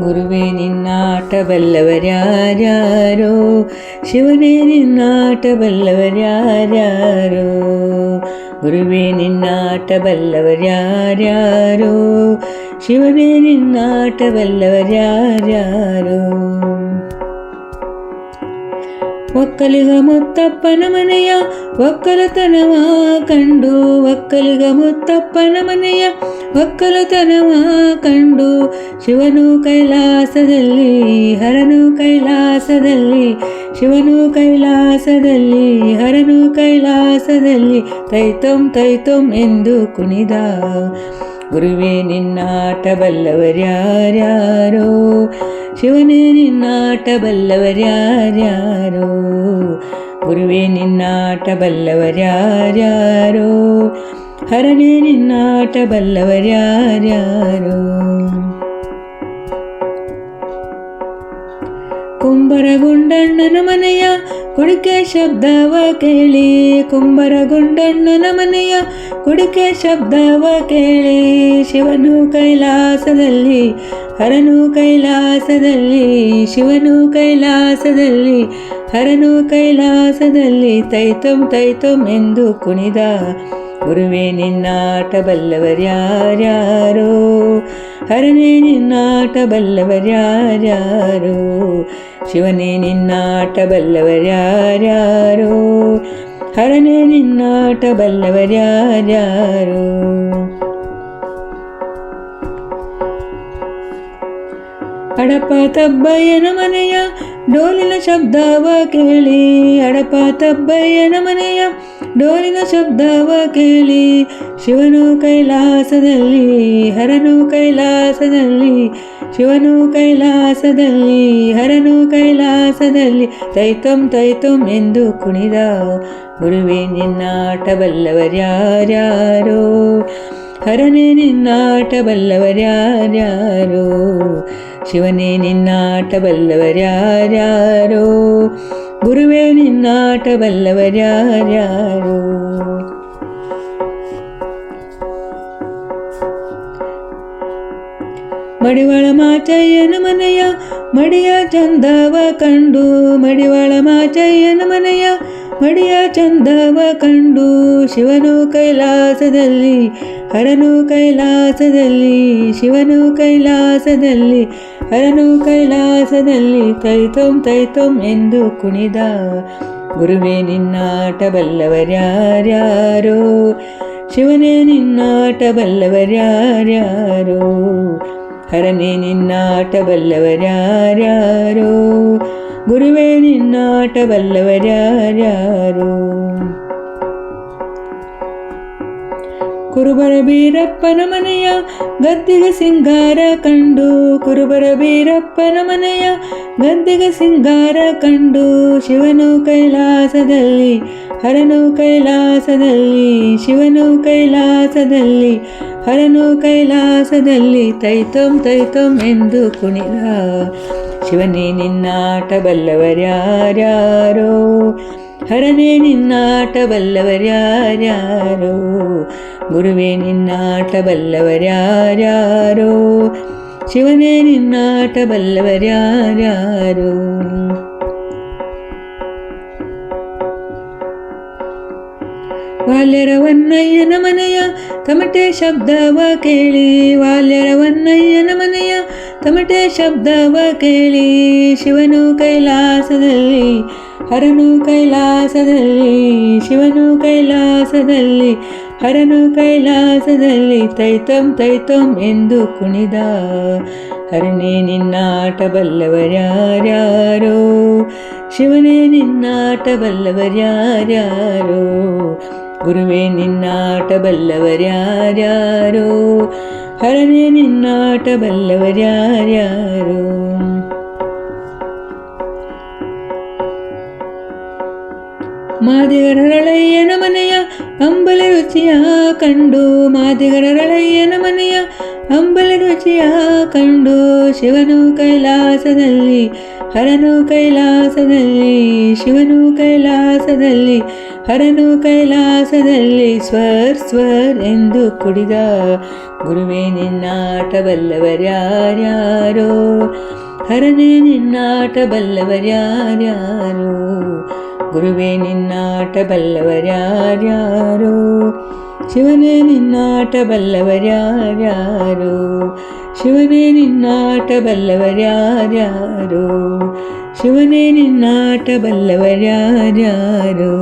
ಗುರುವೇ ನಿನ್ನಾಟ ಬಲ್ಲವರ್ಯಾರ್ಯಾರೋ ಶಿವನೇ ನಿನ್ನಾಟ ಬಲ್ಲವರ್ಯಾರ್ಯಾರೋ ಗುರುವೇ ನಿನ್ನಾಟ ಬಲ್ಲವರ್ಯಾರ್ಯಾರೋ ಶಿವನೇ ನಿನ್ನಾಟ ಬಲ್ಲವರ್ಯಾರ್ಯಾರೋ ಒಕ್ಕಲಿಗ ಮುತ್ತಪ್ಪನ ಮನೆಯ ಒಕ್ಕಲತನವ ಕಂಡು, ಒಕ್ಕಲಿಗ ಮುತ್ತಪ್ಪನ ಮನೆಯ ಒಕ್ಕಲತನವ ಕಂಡು, ಶಿವನು ಕೈಲಾಸದಲ್ಲಿ, ಹರನು ಕೈಲಾಸದಲ್ಲಿ, ಶಿವನು ಕೈಲಾಸದಲ್ಲಿ, ಹರನು ಕೈಲಾಸದಲ್ಲಿ, ತೈತಂ, ತೈತೋಂ ಎಂದು ಕುಣಿದ ಗುರುವೇ ನಿನ್ನಾಟ ಬಲ್ಲವರ್ಯಾರ್ಯಾರೋ ಶಿವನೇ ನಿನ್ನಾಟ ಬಲ್ಲವರ್ಯಾರ್ಯಾರೋ ಗುರುವೇ ನಿನ್ನಾಟ ಬಲ್ಲವರ್ಯಾರ್ಯಾರೋ ಹರನೇ ನಿನ್ನಾಟ ಬಲ್ಲವರ್ಯಾರ್ಯಾರೋ ಕುಂಬರಗುಂಡಣ್ಣನ ಮನೆಯ ಕುಡಿಕೆ ಶಬ್ದವ ಕೇಳಿ. ಕುಂಬರಗುಂಡಣ್ಣನ ಮನೆಯ ಕುಡಿಕೆ ಶಬ್ದವ ಕೇಳಿ. ಶಿವನು ಕೈಲಾಸದಲ್ಲಿ, ಹರನು ಕೈಲಾಸದಲ್ಲಿ, ಶಿವನು ಕೈಲಾಸದಲ್ಲಿ, ಹರನು ಕೈಲಾಸದಲ್ಲಿ ತೈತಂ ತೈತಂ ಎಂದು ಕುಣಿದ ಗುರುವೇ ನಿನ್ನಾಟ ಬಲ್ಲವರ್ಯಾರ್ಯಾರೋ ಹರನೇ ನಿನ್ನಾಟ ಬಲ್ಲವರ್ಯಾರ್ಯಾರೋ ಶಿವನೇ ನಿನ್ನಾಟ ಬಲ್ಲವರ್ಯಾರ್ಯಾರೋ ಹರನೇ ನಿನ್ನಾಟ ಬಲ್ಲವರ್ಯಾರ್ಯಾರೋ ಅಡಪ ತಬ್ಬಯ್ಯನ ಮನೆಯ ಡೋಲಿನ ಶಬ್ದವ ಕೇಳಿ. ಅಡಪ ತಬ್ಬಯ್ಯನ ಮನೆಯ ಡೋಲಿನ ಶಬ್ದವ ಕೇಳಿ. ಶಿವನು ಕೈಲಾಸದಲ್ಲಿ, ಹರನು ಕೈಲಾಸದಲ್ಲಿ, ಶಿವನು ಕೈಲಾಸದಲ್ಲಿ, ಹರನು ಕೈಲಾಸದಲ್ಲಿ, ತೈತಂ ತೈತಂ ಎಂದು ಕುಣಿದ ಗುರುವೇ ನಿನ್ನಾಟ ಬಲ್ಲವರ್ಯಾರ್ಯಾರೋ ಹರನೇ ನಿನ್ನಾಟ ಶಿವನೇ ನಿನ್ನಾಟ ಬಲ್ಲವರ್ಯಾರ್ಯಾರೋ ಗುರುವೇ ನಿನ್ನಾಟ ಬಲ್ಲವರ್ಯಾರ್ಯಾರೋ ಮಡಿವಾಳ ಮಾಚಯ್ಯನ ಮನೆಯ ಮಡಿಯ ಚಂದವ ಕಂಡು ಮಡಿವಾಳ ಮಾಚಯ್ಯನ ಮನೆಯ ಮಡಿಯ ಚಂದವ ಕಂಡು ಶಿವನು ಕೈಲಾಸದಲ್ಲಿ, ಹರನು ಕೈಲಾಸದಲ್ಲಿ, ಶಿವನು ಕೈಲಾಸದಲ್ಲಿ, ಹರನು ಕೈಲಾಸದಲ್ಲಿ, ತೈತೋಂ ತೈತೋಂ ಎಂದು ಕುಣಿದ ಗುರುವೇ ನಿನ್ನಾಟ ಬಲ್ಲವರ್ಯಾರ್ಯಾರೋ ಶಿವನೇ ನಿನ್ನಾಟ ಬಲ್ಲವರ್ಯಾರ್ಯಾರೋ ಹರನೇ ನಿನ್ನಾಟ ಬಲ್ಲವರ್ಯಾರ್ಯಾರೋ ಗುರುವೇ ನಿನ್ನಾಟ ಬಲ್ಲವರ್ಯಾರ್ಯಾರೋ ಕುರುಬರ ಬೀರಪ್ಪನ ಮನೆಯ ಗದ್ದಿಗ ಸಿಂಗಾರ ಕಂಡು ಕುರುಬರ ಬೀರಪ್ಪನ ಮನೆಯ ಗದ್ದಿಗ ಸಿಂಗಾರ ಕಂಡು ಶಿವನು ಕೈಲಾಸದಲ್ಲಿ ಹರನು ಕೈಲಾಸದಲ್ಲಿ ಶಿವನು ಕೈಲಾಸದಲ್ಲಿ ಹರನು ಕೈಲಾಸದಲ್ಲಿ ತೈತಂ ತೈತಂ ಎಂದು ಕುಣಿದ ಶಿವನೇ ನಿನ್ನಾಟ ಬಲ್ಲವರ್ಯಾರ್ಯಾರೋ ಹರನೇ ನಿನ್ನಾಟ ಬಲ್ಲವರ್ಯಾರ್ಯಾರೋ ಗುರುವೇ ನಿನ್ನಾಟ ಬಲ್ಲವರ್ಯಾರ್ಯಾರೋ ಶಿವನೇ ನಿನ್ನಾಟ ಬಲ್ಲವರ್ಯಾರ್ಯಾರೋ ವಾಲ್ಯರವನ್ನಯ್ಯನ ಮನೆಯ ತಮಟೆ ಶಬ್ದವ ಕೇಳಿ. ವಾಲ್ಯರವನ್ನಯ್ಯನ ಮನೆಯ ತಮಟೆ ಶಬ್ದವ ಕೇಳಿ. ಶಿವನು ಕೈಲಾಸದಲ್ಲಿ, ಹರನು ಕೈಲಾಸದಲ್ಲಿ, ಶಿವನು ಕೈಲಾಸದಲ್ಲಿ, ಹರನು ಕೈಲಾಸದಲ್ಲಿ ತೈತಂ ತೈತಂ ಎಂದು ಕುಣಿದ. ಹರನೇ ನಿನ್ನಾಟ ಬಲ್ಲವರ್ಯಾರ್ಯಾರೋ ಶಿವನೇ ನಿನ್ನಾಟ ಬಲ್ಲವರ್ಯಾರ್ಯಾರೋ ಗುರುವೇ ನಿನ್ನಾಟ ಬಲ್ಲವರ್ಯಾರ್ಯಾರೋ ಹರನೇ ನಿನ್ನಾಟ ಬಲ್ಲವರ್ಯಾರ್ಯಾರೋ ಮಾದಿಗರರಳಯ್ಯನ ಮನೆಯ ಅಂಬಲ ರುಚಿಯ ಕಂಡು ಮಾದಿಗರರಳಯ್ಯನ ಮನೆಯ ಅಂಬಲ ರುಚಿಯ ಕಂಡು, ಶಿವನು ಕೈಲಾಸದಲ್ಲಿ ಹರನು ಕೈಲಾಸದಲ್ಲಿ, ಶಿವನು ಕೈಲಾಸದಲ್ಲಿ, ಹರನು ಕೈಲಾಸದಲ್ಲಿ ಸ್ವರ್ ಸ್ವರ್ ಎಂದು ಕುಡಿದ. ಗುರುವೇ ನಿನ್ನಾಟ ಬಲ್ಲವರ್ಯಾರ್ಯಾರೋ ಹರನೇ ನಿನ್ನಾಟ ಬಲ್ಲವರ್ಯಾರ್ಯಾರೋ ಗುರುವೇ ನಿನ್ನಾಟ ಬಲ್ಲವರ್ಯಾರ್ಯಾರೋ ಶಿವನೇ ನಿನ್ನಾಟ ಬಲ್ಲವರ್ಯಾರ್ಯಾರು ಶಿವನೇ ನಿನ್ನಾಟ ಬಲ್ಲವರ್ಯಾರ್ಯಾರು ಶಿವನೇ ನಿನ್ನಾಟ ಬಲ್ಲವರ್ಯಾರ್ಯಾರೋ